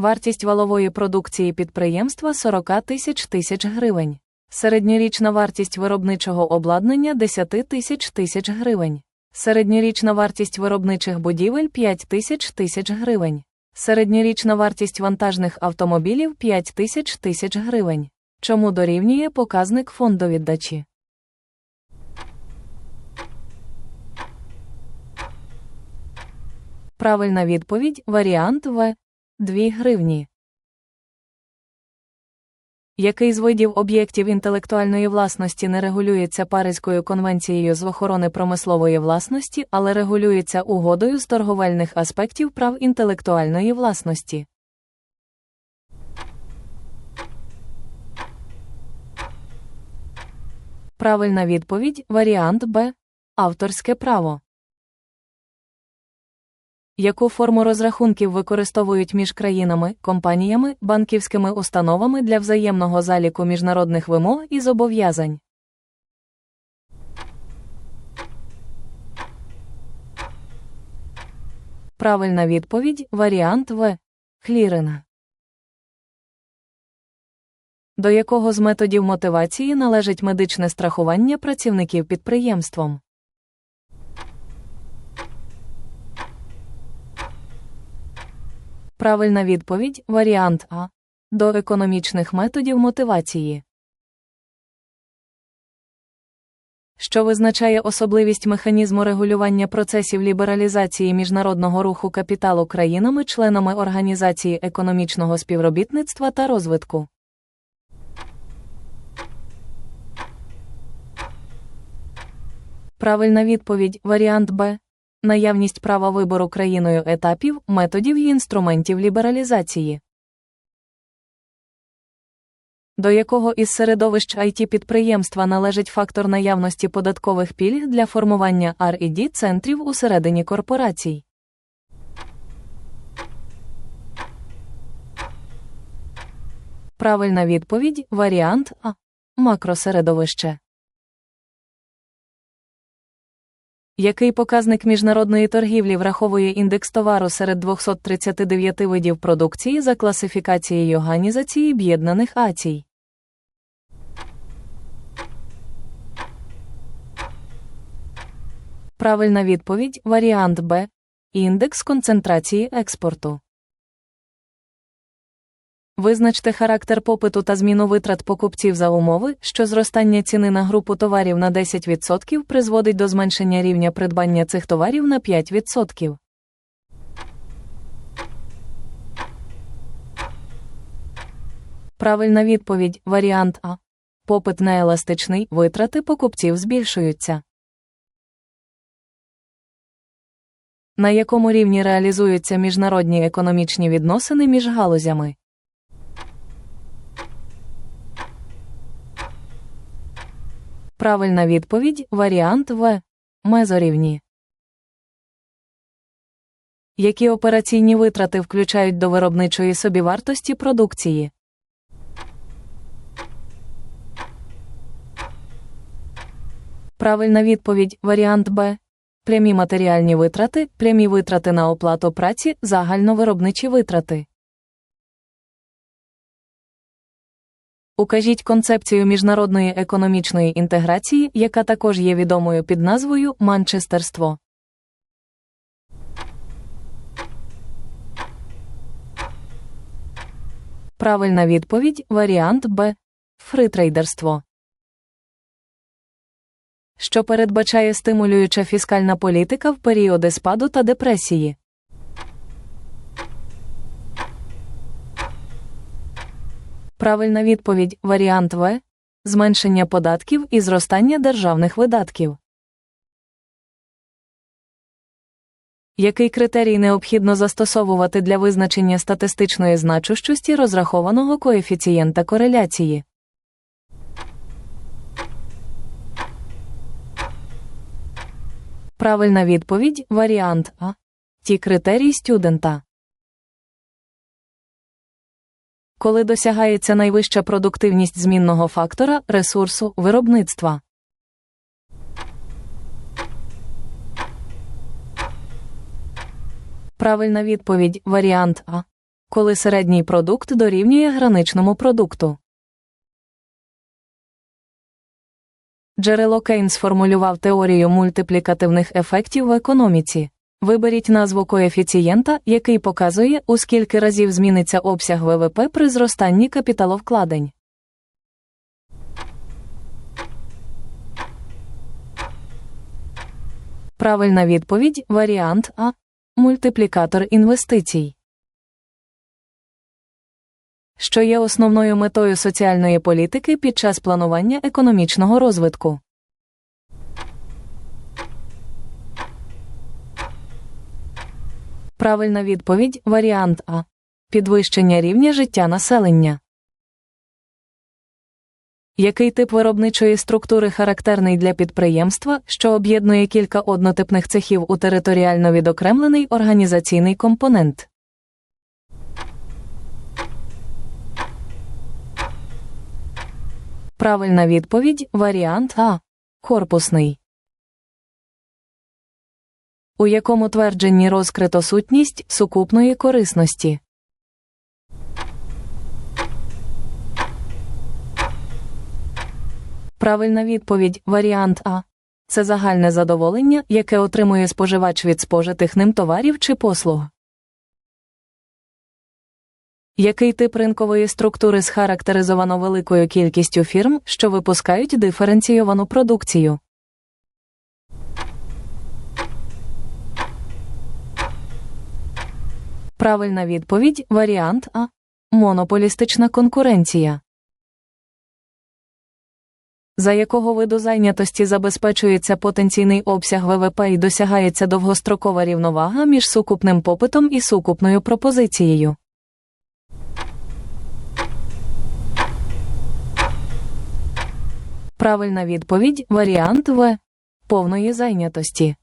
Вартість валової продукції підприємства 40 тисяч тисяч гривень. Середньорічна вартість виробничого обладнання 10 тисяч тисяч гривень. Середньорічна вартість виробничих будівель 5 тисяч тисяч гривень. Середньорічна вартість вантажних автомобілів 5 тисяч тисяч гривень. Чому дорівнює показник фондовіддачі? Правильна відповідь варіант В. 2 гривні. Який з видів об'єктів інтелектуальної власності не регулюється Паризькою конвенцією з охорони промислової власності, але регулюється угодою з торговельних аспектів прав інтелектуальної власності? Правильна відповідь варіант Б. Авторське право. Яку форму розрахунків використовують між країнами, компаніями, банківськими установами для взаємного заліку міжнародних вимог і зобов'язань? Правильна відповідь варіант В. Клірина. До якого з методів мотивації належить медичне страхування працівників підприємством? Правильна відповідь варіант А. До економічних методів мотивації. Що визначає особливість механізму регулювання процесів лібералізації міжнародного руху капіталу країнами-членами Організації економічного співробітництва та розвитку? Правильна відповідь варіант Б. Наявність права вибору країною етапів, методів і інструментів лібералізації. До якого із середовищ it підприємства належить фактор наявності податкових пільг для формування R&D центрів усередині корпорацій? Правильна відповідь варіант А. Макросередовище. Який показник міжнародної торгівлі враховує індекс товару серед 239 видів продукції за класифікацією Організації Об'єднаних Ацій? Правильна відповідь варіант Б. Індекс концентрації експорту. Визначте характер попиту та зміну витрат покупців за умови, що зростання ціни на групу товарів на 10% призводить до зменшення рівня придбання цих товарів на 5%. Правильна відповідь варіант А. Попит нееластичний, витрати покупців збільшуються. На якому рівні реалізуються міжнародні економічні відносини між галузями? Правильна відповідь варіант В. Мезорівні. Які операційні витрати включають до виробничої собівартості продукції? Правильна відповідь варіант Б. Прямі матеріальні витрати, прямі витрати на оплату праці, загальновиробничі витрати. Укажіть концепцію міжнародної економічної інтеграції, яка також є відомою під назвою Манчестерство. Правильна відповідь варіант Б. Фритрейдерство. Що передбачає стимулююча фіскальна політика в періоди спаду та депресії. Правильна відповідь варіант В. Зменшення податків і зростання державних видатків. Який критерій необхідно застосовувати для визначення статистичної значущості розрахованого коефіцієнта кореляції? Правильна відповідь варіант А. Ті критерії стюдента. Коли досягається найвища продуктивність змінного фактора ресурсу виробництва. Правильна відповідь варіант А. коли середній продукт дорівнює граничному продукту. Джерело Кейн сформулював теорію мультиплікативних ефектів в економіці. Виберіть назву коефіцієнта, який показує, у скільки разів зміниться обсяг ВВП при зростанні капіталовкладень. Правильна відповідь варіант А. Мультиплікатор інвестицій. Що є основною метою соціальної політики під час планування економічного розвитку? Правильна відповідь варіант А. Підвищення рівня життя населення. Який тип виробничої структури характерний для підприємства, що об'єднує кілька однотипних цехів у територіально відокремлений організаційний компонент? Правильна відповідь варіант А. Корпусний. У якому твердженні розкрито сутність сукупної корисності? Правильна відповідь варіант А. Це загальне задоволення, яке отримує споживач від спожитих ним товарів чи послуг. Який тип ринкової структури схарактеризовано великою кількістю фірм, що випускають диференційовану продукцію? Правильна відповідь варіант А. Монополістична конкуренція. За якого виду зайнятості забезпечується потенційний обсяг ВВП і досягається довгострокова рівновага між сукупним попитом і сукупною пропозицією? Правильна відповідь варіант В. Повної зайнятості.